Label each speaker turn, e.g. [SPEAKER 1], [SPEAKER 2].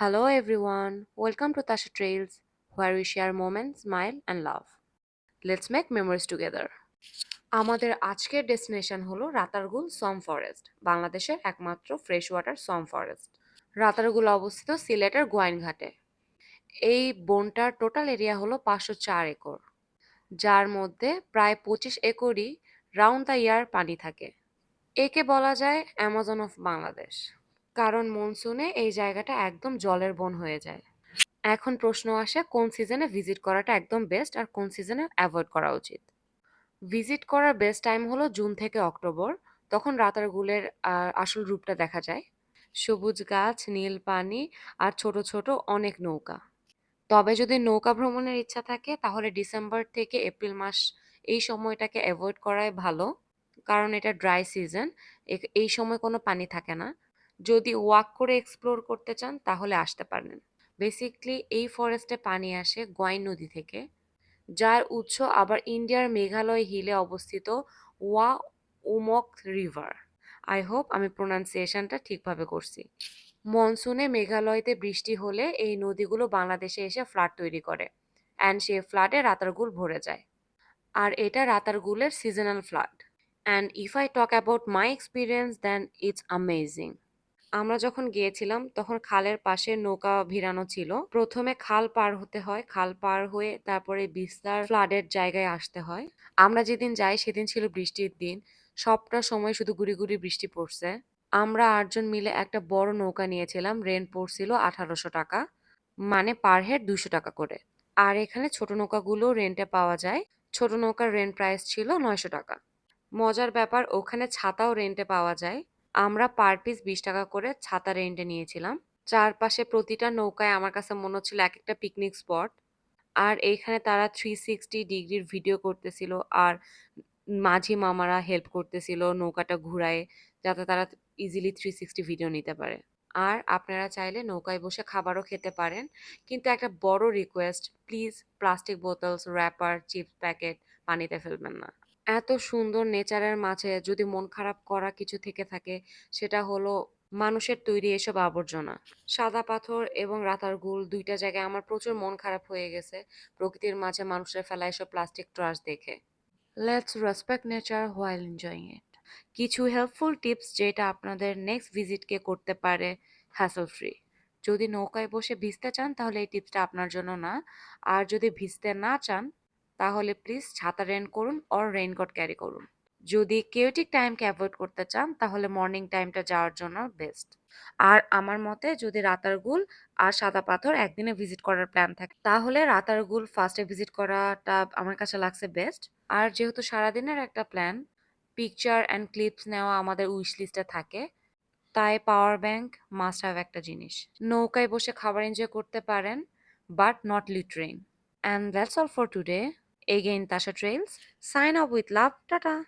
[SPEAKER 1] Hello everyone, welcome to Tasha Trails, where we share moments, smile, and love. Let's make memories together. আমাদের আজকের destination হলো রাতারগুল সম forest বাংলাদেশের একমাত্র fresh water swamp forest Ratargul অবস্থিত সিলেটের গোয়াইনঘাটে। এই বনটার টোটাল এরিয়া হলো পাঁচশো চার একর যার মধ্যে প্রায় পঁচিশ একরই রাউন্ড দ্য ইয়ার পানি থাকে। একে বলা যায় অ্যামাজন অফ বাংলাদেশ কারণ মনসুনে এই জায়গাটা একদম জলের বন হয়ে যায়। এখন প্রশ্ন আসে, কোন সিজনে ভিজিট করাটা একদম বেস্ট আর কোন সিজনে অ্যাভয়েড করা উচিত? ভিজিট করার বেস্ট টাইম হলো জুন থেকে অক্টোবর, তখন রাতারগুলের আসল রূপটা দেখা যায়। সবুজ গাছ, নীল পানি আর ছোট ছোট অনেক নৌকা। তবে যদি নৌকা ভ্রমণের ইচ্ছা থাকে, তাহলে ডিসেম্বর থেকে এপ্রিল মাস এই সময়টাকে অ্যাভয়েড করাই ভালো, কারণ এটা ড্রাই সিজন এই সময় কোনো পানি থাকে না। যদি ওয়াক করে এক্সপ্লোর করতে চান, তাহলে আসতে পারেন বেসিকলি এই ফরেস্টে পানি আসে গোয়াইন নদী থেকে, যার উৎস আবার ইন্ডিয়ার মেঘালয় হিলে অবস্থিত ওয়া উমক রিভার। আই হোপ আমি প্রোনাউন্সিয়েশনটা ঠিকভাবে করছি। মনসুনে মেঘালয়তে বৃষ্টি হলে এই নদীগুলো বাংলাদেশে এসে ফ্লাড তৈরি করে অ্যান্ড সেই ফ্লাডে রাতারগুল ভরে যায়। আর এটা রাতারগুলের seasonal flood and if I talk about my experience then it's amazing আমরা যখন গিয়েছিলাম, তখন খালের পাশে নৌকা ভিড়ানো ছিল। প্রথমে খাল পার হতে হয়। খাল পার হয়ে তারপরে বিস্তার ফ্লাডের জায়গায় আসতে হয়। আমরা যেদিন যাই, সেদিন ছিল বৃষ্টির দিন। সবটা সময় শুধু গুড়ি গুড়ি বৃষ্টি পড়ছে। আমরা আটজন মিলে একটা বড় নৌকা নিয়েছিলাম। রেন্ট পড়ছিল আঠারোশো টাকা। মানে পার হেড দুশো টাকা করে। আর এখানে ছোট নৌকাগুলো রেন্টে পাওয়া যায়। ছোট নৌকার রেন্ট প্রাইস ছিল নয়শো টাকা। মজার ব্যাপার, ওখানে ছাতাও রেন্টে পাওয়া যায়। আমরা পার পিস বিশ টাকা করে ছাতা রেন্টে নিয়েছিলাম। চারপাশে প্রতিটা নৌকায় আমার কাছে মনে হচ্ছিল এক একটা পিকনিক স্পট আর এইখানে তারা থ্রি সিক্সটি ডিগ্রির ভিডিও করতেছিল আর মাঝি মামারা হেল্প করতেছিল নৌকাটা ঘুরায় যাতে তারা ইজিলি থ্রি সিক্সটি ভিডিও নিতে পারে। আর আপনারা চাইলে নৌকায় বসে খাবারও খেতে পারেন। কিন্তু একটা বড় request please plastic bottles wrapper chips packet পানিতে ফেলবেন না। এত সুন্দর নেচারের মাঝে যদি মন খারাপ করা কিছু থেকে থাকে, সেটা হলো মানুষের তৈরি এসব আবর্জনা। সাদা পাথর এবং রাতারগুল দুইটা জায়গায় আমার প্রচুর মন খারাপ হয়ে গেছে। প্রকৃতির মাঝে মানুষের ফেলা এসব প্লাস্টিক ট্রাশ দেখে। Let's respect nature while enjoying it কিছু হেল্পফুল টিপস যেটা আপনাদের নেক্সট ভিজিটকে করতে পারে হ্যাসল ফ্রি যদি নৌকায় বসে ভিজতে চান, তাহলে এই টিপসটা আপনার জন্য না। আর যদি ভিজতে না চান তাহলে প্লিজ ছাতা রেন্ট করুন অর রেইনকোট ক্যারি করুন। যদি কেওটিক টাইমকে অ্যাভয়েড করতে চান, তাহলে মর্নিং টাইমটা যাওয়ার জন্য বেস্ট আর আমার মতে যদি রাতারগুল আর সাদা পাথর একদিনে ভিজিট করার প্ল্যান থাকে, তাহলে রাতারগুল ফার্স্টে ভিজিট করাটা আমার কাছে লাগছে বেস্ট আর যেহেতু সারাদিনের একটা প্ল্যান পিকচার অ্যান্ড ক্লিপস নেওয়া আমাদের উইশ লিস্টে থাকে, তাই পাওয়ার ব্যাংক মাস্ট হ্যাভ একটা জিনিস। নৌকায় বসে খাবার এনজয় করতে পারেন but not littering and that's all for today Again, Tasha Trails. Sign off with love. Tata.